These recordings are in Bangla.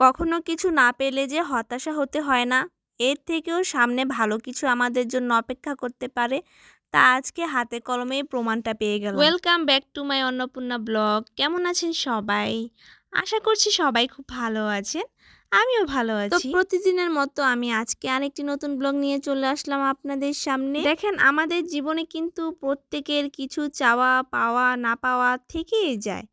কখনো কিছু না পেলে যে হতাশা হতে হয় না। এর থেকেও সামনে ভালো কিছু আমাদের জন্য অপেক্ষা করতে পারে। তা আজকে হাতে কলমেই প্রমাণটা পেয়ে গেল welcome back to my Annapurna blog কেমন আছেন সবাই? আশা করছি সবাই খুব ভালো আছেন। আমিও ভালো আছি। প্রতিদিনের মতো আমি আজকে আরেকটি নতুন ব্লগ নিয়ে চলে আসলাম আপনাদের সামনে। দেখেন আমাদের জীবনে কিন্তু প্রত্যেকের কিছু চাওয়া পাওয়া না পাওয়া থেকেই যায়।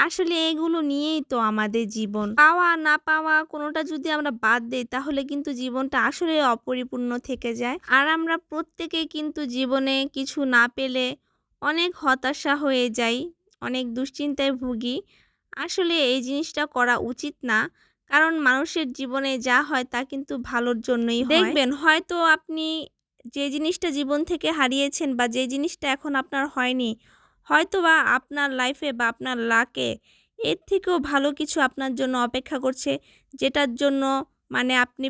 আসলে এগুলো নিয়েই তো আমাদের জীবন। পাওয়া, না পাওয়া কোনোটা যদি আমরা বাদ দিই, তাহলে কিন্তু জীবনটা আসলে অপরিপূর্ণ থেকে যায়। আর আমরা প্রত্যেকেই কিন্তু জীবনে কিছু না পেলে অনেক হতাশা হয়ে যাই, অনেক দুশ্চিন্তায় ভুগি। আসলে এই জিনিসটা করা উচিত না, কারণ মানুষের জীবনে যা হয় তা কিন্তু ভালোর জন্যই দেখবেন, হয়তো আপনি যে জিনিসটা জীবন থেকে হারিয়েছেন বা যে জিনিসটা এখন আপনার হয়নি হয়তো বা আপনার লাইফে বা আপনার লাকে এর থেকেও ভালো কিছু আপনার জন্য অপেক্ষা করছে, যেটার জন্য মানে আপনি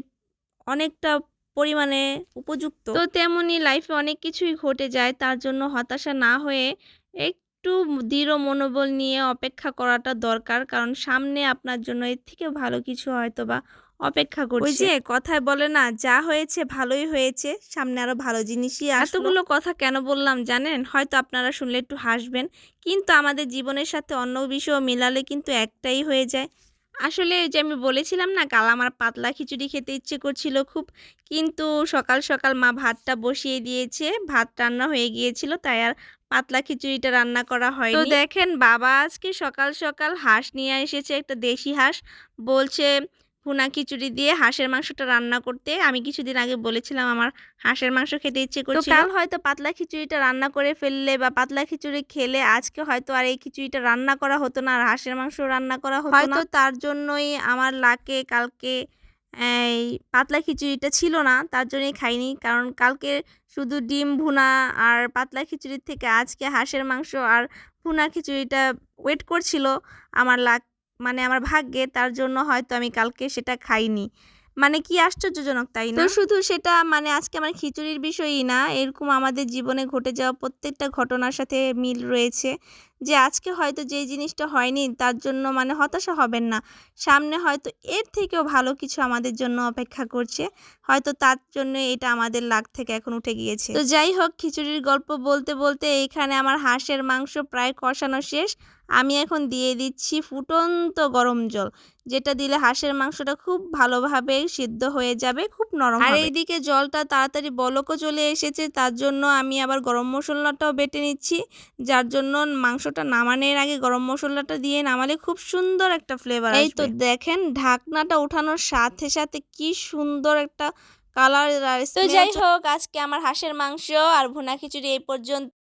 অনেকটা পরিমাণে উপযুক্ত। তো তেমনই লাইফে অনেক কিছুই ঘটে যায়, তার জন্য হতাশা না হয়ে একটু দৃঢ় মনোবল নিয়ে অপেক্ষা করাটা দরকার, কারণ সামনে আপনার জন্য এর থেকে ভালো কিছু হয়তো বা অপেক্ষা করছে। ওই যে কথায় বলে না যা হয়েছে ভালোই হয়েছে সামনে আরও ভালো জিনিসই এতগুলো কথা কেন বললাম জানেন? হয়তো আপনারা শুনলে একটু হাসবেন কিন্তু আমাদের জীবনের সাথে অন্য বিষয় মিলালে কিন্তু একটাই হয়ে যায়। আসলে যে আমি বলেছিলাম না কাল আমার পাতলা খিচুড়ি খেতে ইচ্ছে করছিল খুব কিন্তু সকাল সকাল মা ভাতটা বসিয়ে দিয়েছে ভাত রান্না হয়ে গিয়েছিল তাই আর পাতলা খিচুড়িটা রান্না করা হয় তো দেখেন বাবা আজকে সকাল সকাল হাঁস নিয়ে এসেছে একটা দেশি হাঁস বলছে ভুনা খিচুড়ি দিয়ে হাঁসের মাংসটা রান্না করতে। আমি কিছুদিন আগে বলেছিলাম আমার হাঁসের মাংস খেতে ইচ্ছে করছিল। কাল হয়তো পাতলা খিচুড়িটা রান্না করে ফেললে বা পাতলা খিচুড়ি খেলে আজকে হয়তো আর এই খিচুড়িটা রান্না করা হতো না আর হাঁসের মাংস রান্না করা হতো হয়তো তার জন্যই আমার লাকে কালকে এই পাতলা খিচুড়িটা ছিল না তার জন্যই খাইনি। কারণ কালকে শুধু ডিম ভুনা আর পাতলা খিচুড়ির থেকে আজকে হাঁসের মাংস আর ভুনা খিচুড়িটা ওয়েট করছিল। আমার লাক মানে আমার ভাগ্যে তার জন্য হয়তো আমি কালকে সেটা খাইনি। মানে কি আশ্চর্যজনক, তাই না? শুধু সেটা মানে আজকে আমার খিচুড়ির বিষয়ই না, এরকম আমাদের জীবনে ঘটে যাওয়া প্রত্যেকটা ঘটনার সাথে মিল রয়েছে। যে আজকে হয়তো যে জিনিসটা হয়নি তার জন্য মানে হতাশা হবেন না। সামনে হয়তো এর থেকেও ভালো কিছু আমাদের জন্য অপেক্ষা করছে। হয়তো তার জন্য এটা আমাদের লাগ থেকে এখন উঠে গিয়েছে। তো যাই হোক খিচুড়ির গল্প বলতে বলতে এইখানে আমার হাঁসের মাংস প্রায় কষানো শেষ। আমি এখন দিয়ে দিচ্ছি ফুটন্ত গরম জল যেটা দিলে হাঁসের মাংসটা খুব ভালোভাবে সিদ্ধ হয়ে যাবে খুব নরম আর এইদিকে জলটা তাড়াতাড়ি বলকও চলে এসেছে তার জন্য আমি আবার গরম মশলাটাও বেটে নিচ্ছি যার জন্য মাংসটা নামানোর আগে গরম মশলাটা দিয়ে নামালে খুব সুন্দর একটা ফ্লেভার এই তো দেখেন ঢাকনাটা ওঠানোর সাথে সাথে কি সুন্দর একটা কালার তো যাই হোক আজকে আমার হাঁসের মাংস আর ভুনা খিচুড়ি এই পর্যন্ত